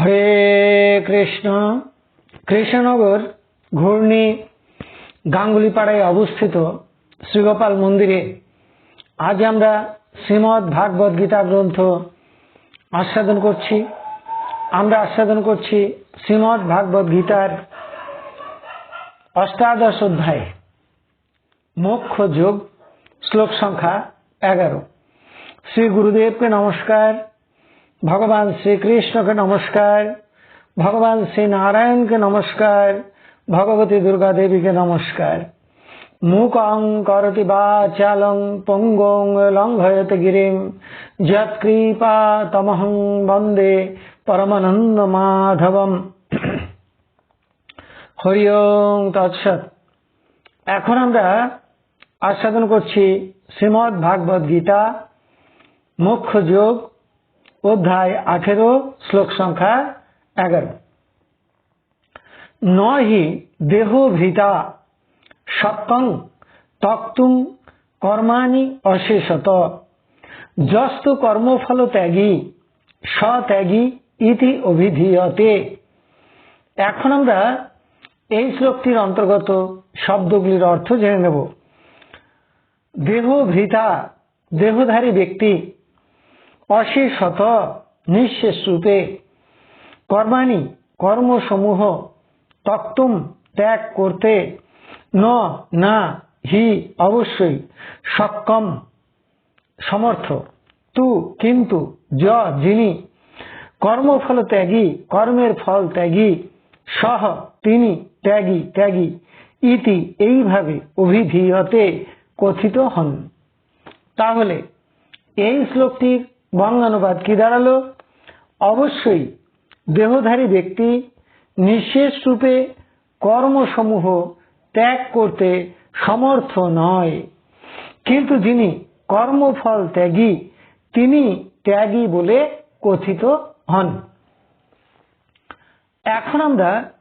হরে কৃষ্ণ। কৃষ্ণনগর ঘূর্ণি গাঙ্গুলিপাড়ায় অবস্থিত শ্রীগোপাল মন্দিরে আজ আমরা শ্রীমৎ ভাগবত গীতা গ্রন্থ আস্বাদন করছি। আমরা আস্বাদন করছি শ্রীমৎ ভাগবত গীতার অষ্টাদশ অধ্যায়, মোক্ষ যোগ, শ্লোক সংখ্যা এগারো। শ্রী গুরুদেবকে নমস্কার। ভগবান শ্রীকৃষ্ণকে নমস্কার, ভগবান শ্রী নারায়ণকে নমস্কার, ভগবতী দুর্গা দেবীকে নমস্কার। মুকং করতি বাচালং পঙ্গং লঙ্ঘয়তে গিরিম যৎকৃপা তমহং বন্দে পরমানন্দ মাধবম। হরি ওং তৎসৎ। এখন আমরা আস্বাদন করছি শ্রীমৎ ভাগবত গীতা, মুখ্য যোগ অধ্যায় আঠেরো, শ্লোক সংখ্যা এগারো। নহি দেহভৃতা সত্যং তক্তুম কর্মাণি অশেষত। যস্ত কর্মফল ত্যাগী, স্বত্যাগী ইতি অভিধীয়তে। এখন আমরা এই শ্লোকটির অন্তর্গত শব্দগুলির অর্থ জেনে নেব। দেহভৃতা দেহধারী ব্যক্তি অশেষত নিঃশেষ রূপে কর্মাণি কর্মসমূহ তক্তুম ত্যাগ করতে ন, না, হি অবশ্যই সক্ষম, সমর্থ। তু কিন্তু য, যিনি কর্মফল ত্যাগী, কর্মের ফল ত্যাগী, সহ তিনি ত্যাগী ত্যাগী ইতি এইভাবে অভিধীয়তে কথিত হন। তাহলে এই শ্লোকটির বঙ্গানুবাদ কি দাঁড়াল? অবশ্যই দেহধারী ব্যক্তি নিঃশেষ রূপে কর্মসমূহ ত্যাগ করতে সমর্থ নয়। কিন্তু যিনি কর্মফল ত্যাগী, তিনি ত্যাগী বলে কথিত হন। এখন আমরা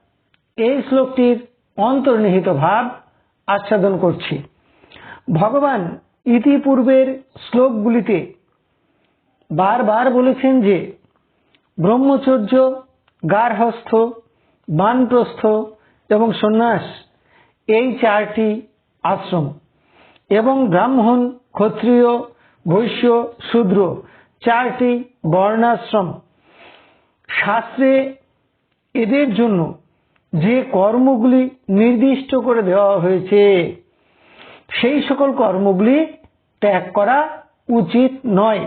এই শ্লোকটির অন্তর্নিহিত ভাব আচ্ছাদন করছি। ভগবান ইতিপূর্বের শ্লোকগুলিতে বারবার বলেছেন যে ব্রহ্মচর্য, গার্হস্থ, বানপ্রস্থ এবং সন্ন্যাস এই চারটি আশ্রম এবং ব্রাহ্মণ, ক্ষত্রিয়, বৈশ্য, শূদ্র চারটি বর্ণাশ্রম। শাস্ত্রে এদের জন্য যে কর্মগুলি নির্দিষ্ট করে দেওয়া হয়েছে, সেই সকল কর্মগুলি ত্যাগ করা উচিত নয়।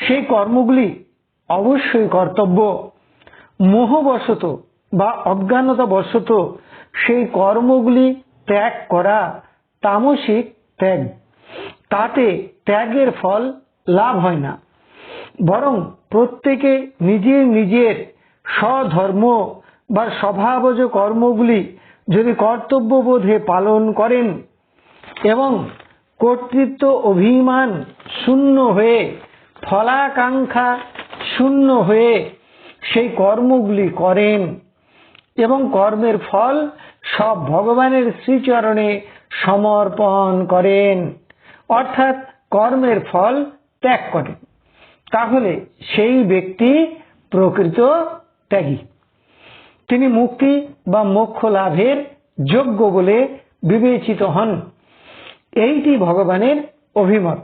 সেই কর্মগুলি অবশ্যই কর্তব্য। মোহবশত বা অজ্ঞানতা বশত সেই কর্মগুলি ত্যাগ করা তামসিক ত্যাগ। তাতে ত্যাগের ফল লাভ হয় না। বরং প্রত্যেকে নিজের নিজের স্বধর্ম বা স্বভাবজ কর্মগুলি যদি কর্তব্যবোধে পালন করেন এবং কর্তৃত্ব অভিমান শূন্য হয়ে ফলাকাঙ্ক্ষা শূন্য হয়ে সেই কর্মগুলি করেন এবং কর্মের ফল সব ভগবানের শ্রীচরণে সমর্পণ করেন। অর্থাৎ কর্মের ফল ত্যাগ করেন। তাহলে সেই ব্যক্তি প্রকৃত ত্যাগী। তিনি মুক্তি বা মোক্ষ লাভের যোগ্য বলে বিবেচিত হন। এইটি ভগবানের অভিমত।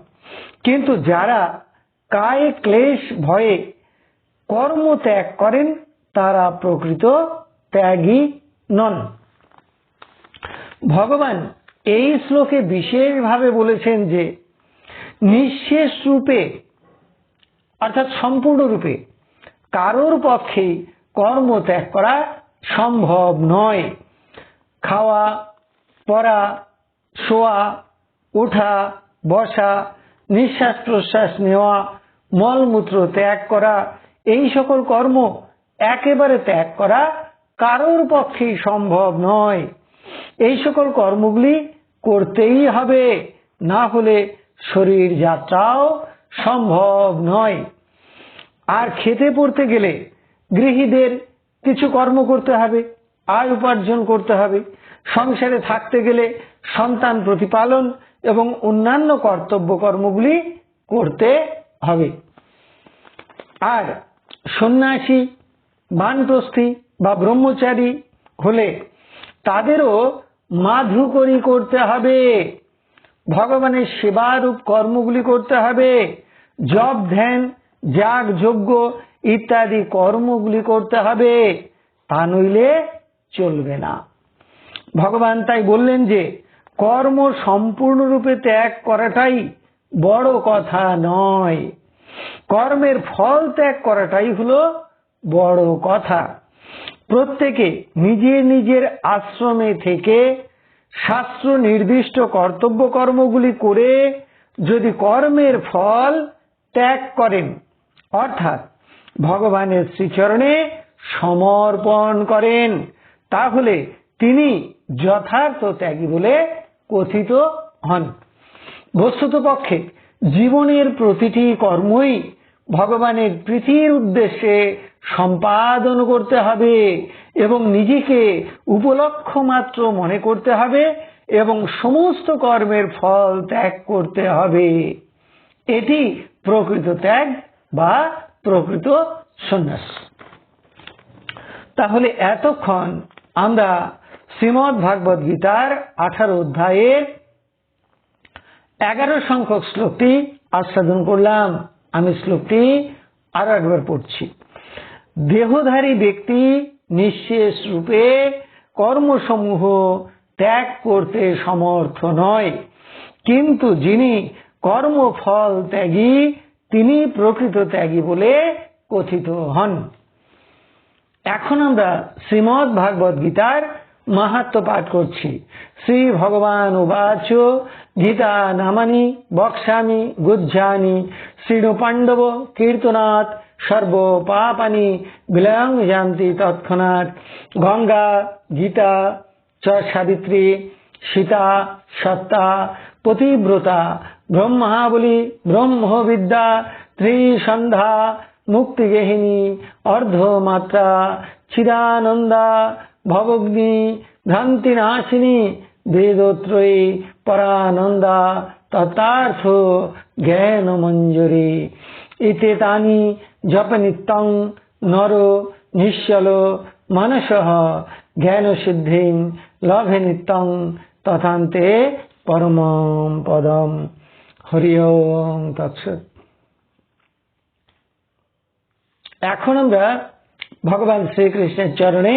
কিন্তু যারা কায় ক্লেশ ভয়ে কর্ম ত্যাগ করেন, তারা প্রকৃত ত্যাগী নন। ভগবান এই শ্লোকে বিশেষভাবে বলেছেন যে, নিঃশেষ রূপে, অর্থাৎ সম্পূর্ণ রূপে, কারোর পক্ষেই কর্ম ত্যাগ করা সম্ভব নয়। খাওয়া, পড়া, শোয়া, ওঠা, বসা নিঃশ্বাস প্রশ্বাস নেওয়া, মলমূত্র ত্যাগ করা, এই সকল কর্ম একেবারে ত্যাগ করা কারোর পক্ষেই সম্ভব নয়। এই সকল কর্মগুলি করতেই হবে, না হলে শরীর যাত্রাও সম্ভব নয়। আর খেতে পড়তে গেলে গৃহীদের কিছু কর্ম করতে হবে, আয় উপার্জন করতে হবে। সংসারে থাকতে গেলে সন্তান প্রতিপালন এবং অন্যান্য কর্তব্য কর্মগুলি করতে হবে। আর সন্ন্যাসী, বানপ্রস্থী বা ব্রহ্মচারী হলে তাদেরও মাধুকরী করতে হবে, ভগবানের সেবারূপ কর্মগুলি করতে হবে, জপ, ধ্যান, যাগ, যজ্ঞ ইত্যাদি কর্মগুলি করতে হবে, তা নইলে চলবে না। ভগবান তাই বললেন যে কর্ম সম্পূর্ণরূপে ত্যাগ করাটাই বড় কথা নয়। কর্মের ফল ত্যাগ করাটাই হলো বড় কথা। প্রত্যেকে নিজের নিজের আশ্রমে থেকে শাস্ত্র নির্দিষ্ট কর্তব্য কর্মগুলি করে যদি কর্মের ফল ত্যাগ করেন, অর্থাৎ ভগবানের শ্রীচরণে সমর্পণ করেন, তাহলে তিনি যথার্থ ত্যাগী বলে কথিত হন। বস্তুত পক্ষে জীবনের প্রতিটি কর্মই ভগবানের প্রীতির উদ্দেশ্যে সম্পাদন করতে হবে এবং নিজেকে উপলক্ষ মাত্র মনে করতে হবে এবং সমস্ত কর্মের ফল ত্যাগ করতে হবে। এটি প্রকৃত ত্যাগ বা প্রকৃত সন্ন্যাস। তাহলে এতক্ষণ আমরা শ্রীমৎ ভাগবত গীতার আঠারো অধ্যায়ের এগারো সংখ্যক শ্লোকটি আস্বাদন করলাম। আমি শ্লোকটি আরও একবার পড়ছি। দেহধারী ব্যক্তি নিঃশেষ রূপে কর্মসমূহ ত্যাগ করতে সমর্থ নয়। কিন্তু যিনি কর্মফল ত্যাগী, তিনি প্রকৃত ত্যাগী বলে কথিত হন। এখন আমরা শ্রীমৎ ভাগবত গীতার মাহাত্ম পাঠ করছি। শ্রী ভগবান উবাচ, গীতা নামানি বক্সামি গুজ্জানি, শ্রীণু পাণ্ডব, কীর্তনাথ সর্ব পাপানি বিলয়ং যান্তি তৎক্ষণাৎ, গঙ্গা, গীতা চ সাবিত্রী সীতা, সত্তা, পতিব্রতা, ব্রহ্মাবলী, ব্রহ্মবিদ্যা, ত্রিসন্ধ্যা মুক্তিগেহিনী অর্ধমাত্রা, চিদানন্দা ভবগ্নি ভ্রান্তিনাশিনী বেদত্রয়ী পরানন্দা তথার্থ জ্ঞান মঞ্জুরি। ইতে তানি জপ নিত্যং নর নিশ্চল মানস জ্ঞান সিদ্ধিং লভে নিত্যং তথান্তে পরম পদম। হরি ওম এখন আমরা ভগবান শ্রীকৃষ্ণের চরণে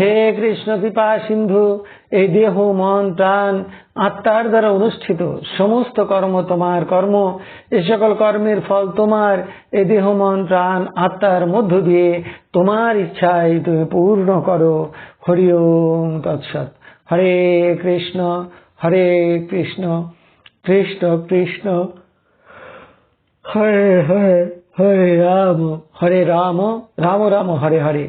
হে কৃষ্ণ কৃপা সিন্ধু, এই দেহ, মন, প্রাণ, আত্মার দ্বারা অনুষ্ঠিত। সমস্ত কর্ম তোমার কর্ম। এ সকল কর্মের ফল তোমার। এ দেহ, মন, প্রাণ, আত্মার মধ্য দিয়ে তোমার ইচ্ছায় তুমি পূর্ণ করো। হরি ওম তৎসৎ। হরে কৃষ্ণ হরে কৃষ্ণ কৃষ্ণ কৃষ্ণ। হরে হরে হরে রাম হরে রাম রাম রাম, হরে হরে।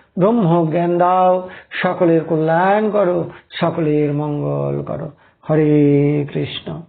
ব্রহ্ম জ্ঞান দাও সকলের কল্যাণ করো সকলের মঙ্গল করো। হরে কৃষ্ণ।